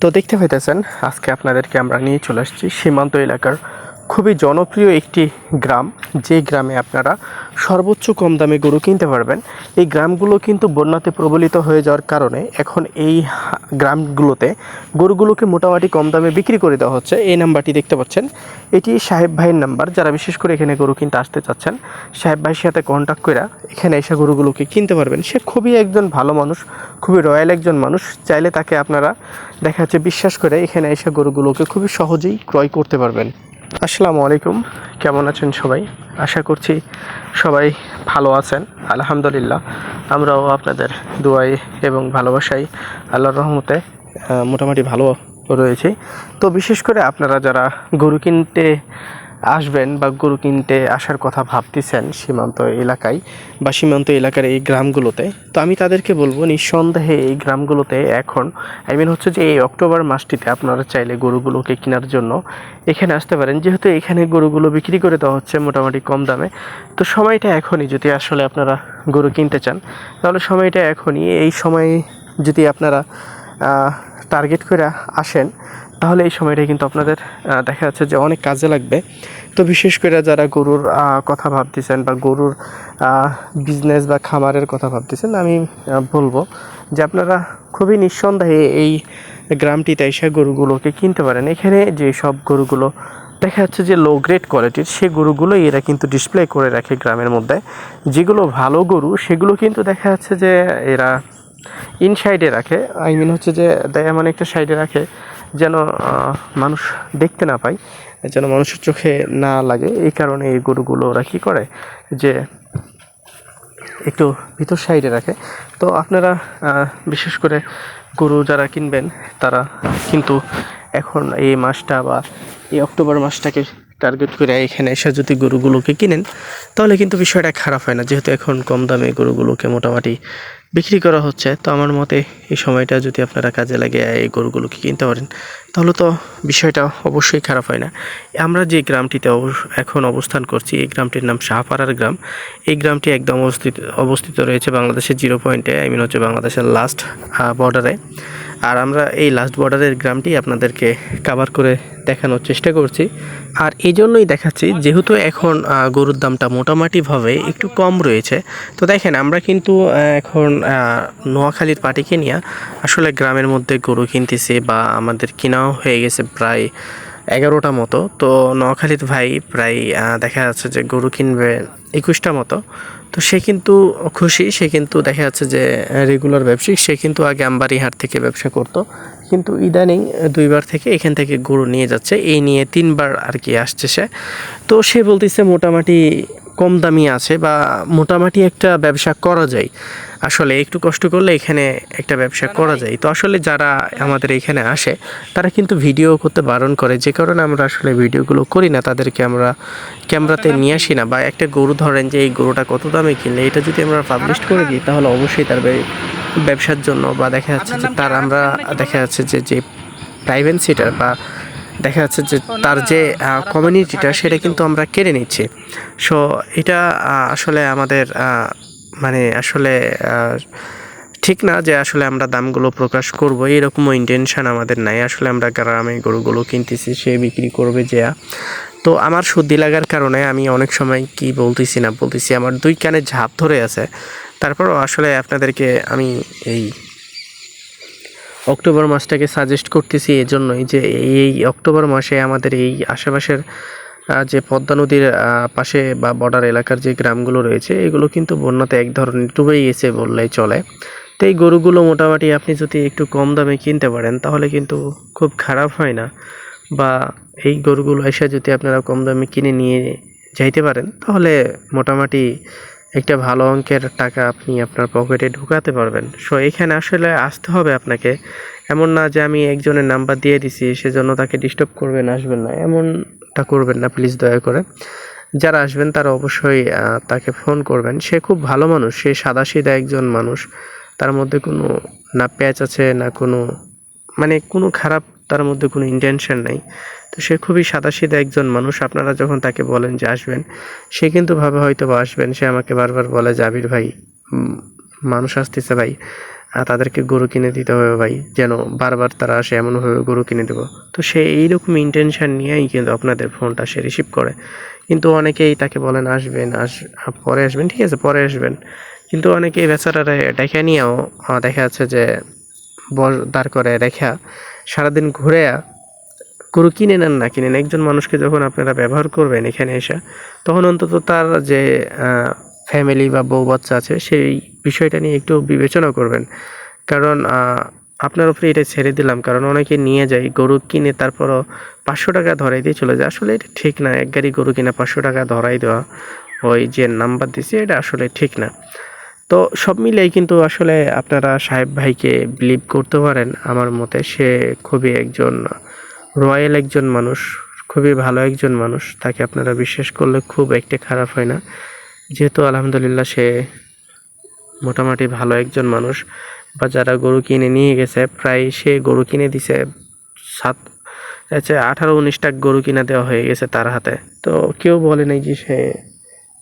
তো দেখতে পাইতেছেন আজকে আপনাদেরকে আমরা নিয়ে চলে আসছি সীমান্ত এলাকার খুবই জনপ্রিয় একটি গ্রাম, যে গ্রামে আপনারা সর্বোচ্চ কম দামে গরু কিনতে পারবেন। এই গ্রামগুলো কিন্তু বন্যাতে প্রবলিত হয়ে যাওয়ার কারণে এখন এই গ্রামগুলোতে গরুগুলোকে মোটামুটি কম দামে বিক্রি করে দেওয়া হচ্ছে। এই নাম্বারটি দেখতে পাচ্ছেন। এটি সাহেব ভাইয়ের নাম্বার, যারা বিশেষ করে এখানে গরু কিনতে আসতে চাচ্ছেন। সাহেব ভাইয়ের সাথে কন্ট্যাক্ট করে এখানে এসে গরুগুলোকে কিনতে পারবেন। সে খুবই একজন ভালো মানুষ, খুবই রয়্যাল একজন মানুষ। চাইলে তাকে আপনারা দেখা যাচ্ছে বিশ্বাস করে এখানে এসে গরুগুলোকে খুবই সহজেই ক্রয় করতে পারবেন। আসসালামু আলাইকুম। কেমন আছেন সবাই? আশা করছি সবাই ভালো আছেন। আলহামদুলিল্লাহ, আমরাও আপনাদের দোয়াই এবং ভালোবাসাই আল্লাহর রহমতে মোটামুটি ভালো রয়েছি। তো বিশেষ করে আপনারা যারা গরু কিনতে আসবেন বা গরু কিনতে আসার কথা ভাবতেছেন সীমান্ত এলাকায় বা সীমান্ত এলাকার এই গ্রামগুলোতে, তো আমি তাদেরকে বলব নিঃসন্দেহে এই গ্রামগুলোতে এখন আই মিন হচ্ছে যে এই অক্টোবর মাসটিতে আপনারা চাইলে গরুগুলোকে কেনার জন্য এখানে আসতে পারেন। যেহেতু এখানে গরুগুলো বিক্রি করে দেওয়া হচ্ছে মোটামুটি কম দামে, তো সময়টা এখনই যদি আসলে আপনারা গরু কিনতে চান, তাহলে সময়টা এখনই। এই সময়ে যদি আপনারা টার্গেট করে আসেন তাহলে এই সময়টা কিন্তু আপনাদের দেখা যাচ্ছে যে অনেক কাজে লাগবে। তো বিশেষ করে যারা গরুর কথা ভাবতেছেন বা গরুর বিজনেস বা খামারের কথা ভাবতেছেন, আমি বলব যে আপনারা খুবই নিঃসন্দেহে এই গ্রামটিতে এসে গরুগুলোকে কিনতে পারেন। এখানে যে সব গরুগুলো দেখা যাচ্ছে যে লো গ্রেড কোয়ালিটির সে গরুগুলো এরা কিন্তু ডিসপ্লে করে রাখে গ্রামের মধ্যে। যেগুলো ভালো গরু, সেগুলো কিন্তু দেখা যাচ্ছে যে এরা ইন সাইডে রাখে। আই মিন হচ্ছে যে দেয় এমন একটা সাইডে রাখে যেন মানুষ দেখতে না পায়, যেন মানুষের চোখে না লাগে। এই কারণে এই গরুগুলো ওরা কী করে? যে একটু ভিতর সাইডে রাখে। তো আপনারা বিশেষ করে গরু যারা কিনবেন, তারা কিন্তু এখন এই মাসটা বা এই অক্টোবর মাসটাকে টার্গেট করে এখানে এসে যদি গরুগুলোকে কিনেন, তাহলে কিন্তু বিষয়টা খারাপ হয় না। যেহেতু এখন কম দামে গরুগুলোকে মোটামুটি বিক্রি করা হচ্ছে। তো আমার মতে এই সময়টা যদি আপনারা কাজে লাগে এই গরুগুলোকে কিনতে পারেন তাহলে তো বিষয়টা অবশ্যই খারাপ হয় না। আমরা যে গ্রামটিতে এখন অবস্থান করছি, এই গ্রামটির নাম শাহপাড়ার গ্রাম। এই গ্রামটি একদম অবস্থিত অবস্থিত রয়েছে বাংলাদেশের জিরো পয়েন্টে আই মিন হচ্ছে বাংলাদেশের লাস্ট বর্ডারে আর আমরা এই লাস্ট বর্ডারের গ্রামটি আপনাদেরকে কাভার করে দেখানোর চেষ্টা করছি। আর এই জন্যই দেখাচ্ছি, যেহেতু এখন গরুর দামটা মোটামুটিভাবে একটু কম রয়েছে। তো দেখেন, আমরা কিন্তু এখন নোয়াখালীর পাটিকে নিয়ে আসলে গ্রামের মধ্যে গরু কিনতেছি বা আমাদের কেনাও হয়ে গেছে প্রায় এগারোটা মতো। তো নোয়াখালীর ভাই প্রায় দেখা যাচ্ছে যে গরু কিনবে একুশটা মতো। তো সে কিন্তু খুশি, সে কিন্তু দেখা যাচ্ছে যে রেগুলার ব্যবসায়িক সে কিন্তু আগে আমবাড়ি হাট থেকে ব্যবসা করত। কিন্তু ইদানিং দুইবার থেকে এখান থেকে গরু নিয়ে যাচ্ছে। এই নিয়ে তিনবার আর কি আসছে সে। তো সে বলতেছে মোটামুটি কম দামি আছে বা মোটামুটি একটা ব্যবসা করা যায়। আসলে একটু কষ্ট করলে এখানে একটা ব্যবসা করা যায়। তো আসলে যারা আমাদের এখানে আসে তারা কিন্তু ভিডিও করতে বারণ করে। যে কারণে আমরা আসলে ভিডিওগুলো করি না তাদেরকে আমরা ক্যামেরাতে নিয়ে আসি না। বা একটা গরু ধরেন যে এই গরুটা কত দামে কিনলে? এটা যদি আমরা পাবলিশ করে দিই তাহলে অবশ্যই তার ব্যবসার জন্য বা দেখা যাচ্ছে যে তার আমরা দেখা যাচ্ছে যে যে প্রাইভেট সিটার বা দেখা যাচ্ছে যে তার যে কমিউনিটিটা সেটা কিন্তু আমরা কেড়ে নিচ্ছি। সো এটা আসলে আমাদের মানে আসলে ঠিক না যে আসলে আমরা দামগুলো প্রকাশ করব এরকমও ইন্টেনশান আমাদের নাই। আসলে আমরা গ্রামে গরুগুলো কিনতেছি সে বিক্রি করবে যে তো আমার সর্দি লাগার কারণে আমি অনেক সময় কি বলতেছি না বলতেছি আমার দুই কানে ঝাপ ধরে আছে। তারপরও আসলে আপনাদেরকে আমি এই অক্টোবর মাসটাকে সাজেস্ট করতেছি এই জন্যই যে এই অক্টোবর মাসে আমাদের এই আশেপাশের যে পদ্মা নদীর পাশে বা বর্ডার এলাকার যে গ্রামগুলো রয়েছে, এগুলো কিন্তু বন্যাতে এক ধরনের ডুবেই গেছে বললেই চলে। তো এই গরুগুলো মোটামুটি আপনি যদি একটু কম দামে কিনতে পারেন, তাহলে কিন্তু খুব খারাপ হয় না। বা এই গরুগুলো এসে যদি আপনারা কম দামে কিনে নিয়ে যাইতে পারেন, তাহলে মোটামুটি একটা ভালো অঙ্কের টাকা আপনি আপনার পকেটে ঢুকাতে পারবেন। সো এখানে আসলে আসতে হবে আপনাকে। এমন না যে আমি একজনের নাম্বার দিয়ে দিছি, সেজন্য তাকে ডিস্টার্ব করবেন, আসবেন না। এমনটা করবেন না প্লিজ দয়া করে। যারা আসবেন, তারা অবশ্যই তাকে ফোন করবেন। সে খুব ভালো মানুষ, সে সাদাসিধা একজন মানুষ। তার মধ্যে কোনো না প্যাচ আছে, না কোনো মানে কোনো খারাপ, তার মধ্যে কোনো ইন্টেনশন নাই। তো সে খুবই সাদাসিধা একজন মানুষ। আপনারা যখন তাকে বলেন যে আসবেন, সে কিন্তু ভাবে হয়তো বা আসবেন। সে আমাকে বারবার বলে যে আবির ভাই মানুষ আসতেছে ভাই, আর তাদেরকে গরু কিনে দিতে হবে ভাই, যেন বারবার তারা আসে, এমনভাবে গরু কিনে দেবো। তো সে এইরকম ইন্টেনশন নিয়েই কিন্তু আপনাদের ফোনটা সে রিসিভ করে। কিন্তু অনেকেই তাকে বলেন, আসবেন, আস, পরে আসবেন। ঠিক আছে, পরে আসবেন। কিন্তু অনেকেই বেচারারে ডেকে নিয়েও দেখা যাচ্ছে যে বর দাঁড় করে রেখা, সারাদিন ঘুরে গরু কিনে নেন না কিনেন একজন মানুষকে যখন আপনারা ব্যবহার করবেন এখানে এসে, তখন অন্তত তার যে ফ্যামিলি বা বউ বাচ্চা আছে, সেই বিষয়টা নিয়ে একটু বিবেচনা করবেন। কারণ আপনার উপরে এটা ছেড়ে দিলাম, কারণ অনেকে নিয়ে যায়, গরু কিনে তারপরও পাঁচশো টাকা ধরাই দিয়ে চলে যায়। আসলে এটা ঠিক না, এক গাড়ি গরু কিনে পাঁচশো টাকা ধরাই দেওয়া, ওই যে নাম্বার দিছে, এটা আসলে ঠিক না। তো সব মিলিয়ে কিন্তু আসলে আপনারা সাহেব ভাইকে বিলিভ করতে পারেন, আমার মতে। সে খুবই একজন রয়্যাল একজন মানুষ, খুবই ভালো একজন মানুষ, তাকে আপনারা বিশ্বাস করলে খুব একটা খারাপ হয় না। যেহেতু আলহামদুলিল্লাহ সে মোটামুটি ভালো একজন মানুষ, বা যারা গরু কিনে নিয়ে গেছে, প্রায় সে গরু কিনে দিছে সাত আচ্ছা আঠারো উনিশটা গরু কিনে দেওয়া হয়ে গেছে তার হাতে। তো কেউ বলে নাই যে সে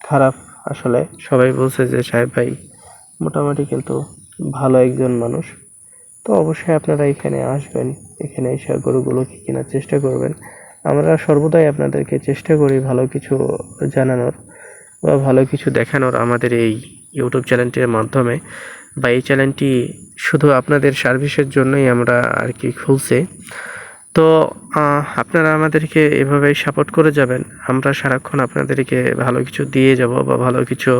খারাপ। আসলে সবাই বলছে যে, সাহেব ভাই, মোটামুটি কিন্তু ভালো একজন মানুষ। তো অবশ্যই আপনারা এখানে আসবেন। এখানে এসে গরুগুলোকে কেনার চেষ্টা করবেন। আমরা সর্বদাই আপনাদেরকে চেষ্টা করি ভালো কিছু জানানোর বা ভালো কিছু দেখানোর আমাদের এই ইউটিউব চ্যানেলটির মাধ্যমে। বা এই চ্যানেলটি শুধু আপনাদের সার্ভিসের জন্যই আমরা আর কি খুলছি। তো আপনারা আমাদেরকে এভাবেই সাপোর্ট করে যাবেন। আমরা সারাক্ষণ আপনাদেরকে ভালো কিছু দিয়ে যাব বা ভালো কিছু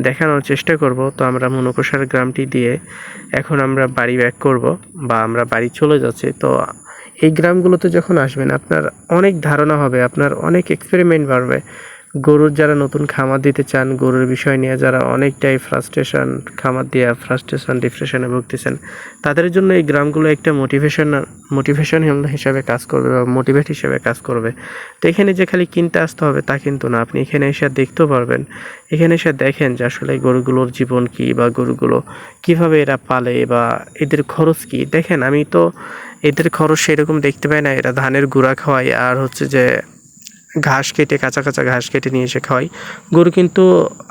দেখানোর চেষ্টা করব। তো আমরা মনোকোষার গ্রামটি দিয়ে এখন আমরা বাড়ি ব্যাক করব বা আমরা বাড়ি চলে যাচ্ছি। তো, এই গ্রামগুলোতে যখন আসবেন, আপনার অনেক ধারণা হবে, আপনার অনেক এক্সপেরিমেন্ট বাড়বে। গরুর যারা নতুন খামার দিতে চান, গরুর বিষয় নিয়ে যারা অনেকটাই ফ্রাস্ট্রেশন খামার দিয়ে ফ্রাস্ট্রেশন ডিপ্রেশনে ভুগতেছেন, তাদের জন্য এই গ্রামগুলো একটা মোটিভেশন মোটিভেশন হিসাবে কাজ করবে বা মোটিভেট হিসাবে কাজ করবে। তো এখানে যে খালি কিনতে আসতে হবে তা কিন্তু না। আপনি এখানে এসে দেখতেও পারবেন, এখানে এসে দেখেন যে আসলে গরুগুলোর জীবন কি বা গরুগুলো কীভাবে এরা পালে বা এদের খরচ কি। দেখেন, আমি তো এদের খরচ সেরকম দেখতে পাই না। এরা ধানের গুঁড়া খাওয়ায় আর হচ্ছে যে ঘাস কেটে, কাঁচা কাঁচা ঘাস কেটে নিয়ে এসে খাওয়াই। গরু কিন্তু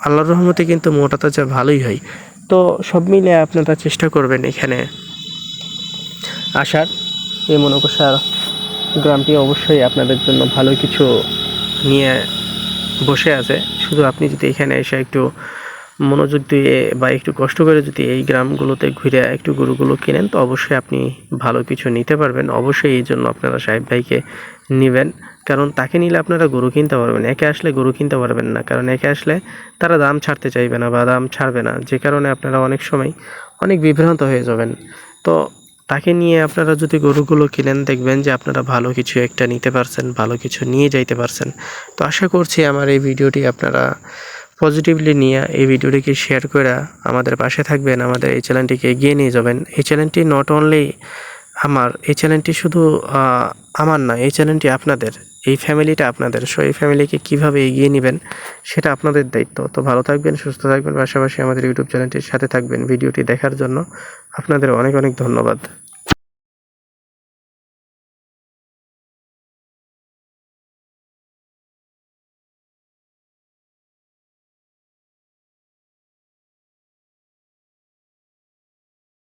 আল্লাহর রহমতে কিন্তু মোটা তাজা ভালোই হয়। তো সব মিলে আপনারা চেষ্টা করবেন এখানে। আসার এই মনোকষার গ্রামটি অবশ্যই আপনাদের জন্য ভালো কিছু নিয়ে বসে আছে। শুধু আপনি যদি এখানে এসে একটু মনোযোগ দিয়ে বা একটু কষ্ট করে যদি এই গ্রামগুলোতে ঘুরে একটু গরুগুলো কিনেন, তো অবশ্যই আপনি ভালো কিছু নিতে পারবেন। অবশ্যই এই জন্য আপনারা সাহেব ভাইকে নেবেন। কারণ তাকে নিলে আপনারা গরু কিনতে পারবেন, একে আসলে গরু কিনতে পারবেন না, কারণ একে আসলে তারা দাম ছাড়তে চাইবে না বা দাম ছাড়বে না, যে কারণে আপনারা অনেক সময় অনেক বিভ্রান্ত হয়ে যাবেন। তো তাকে নিয়ে আপনারা যদি গরুগুলো কিনেন, দেখবেন যে আপনারা ভালো কিছু একটা নিতে পারছেন, ভালো কিছু নিয়ে যাইতে পারছেন। তো আশা করছি আমার এই ভিডিওটি আপনারা পজিটিভলি নিয়ে এই ভিডিওটিকে শেয়ার করে আমাদের পাশে থাকবেন, আমাদের এই চ্যানেলটিকে এগিয়ে নিয়ে যাবেন। এই চ্যানেলটি নট অনলি আমার, এই চ্যানেলটি শুধু আমার না, এই চ্যানেলটি আপনাদের। এই ফ্যামিলিটা আপনাদের। সো এই ফ্যামিলিকে কীভাবে এগিয়ে নেবেন, সেটা আপনাদের দায়িত্ব। তো ভালো থাকবেন, সুস্থ থাকবেন, পাশাপাশি আমাদের ইউটিউব চ্যানেলটির সাথে থাকবেন। ভিডিওটি দেখার জন্য আপনাদের অনেক অনেক ধন্যবাদ।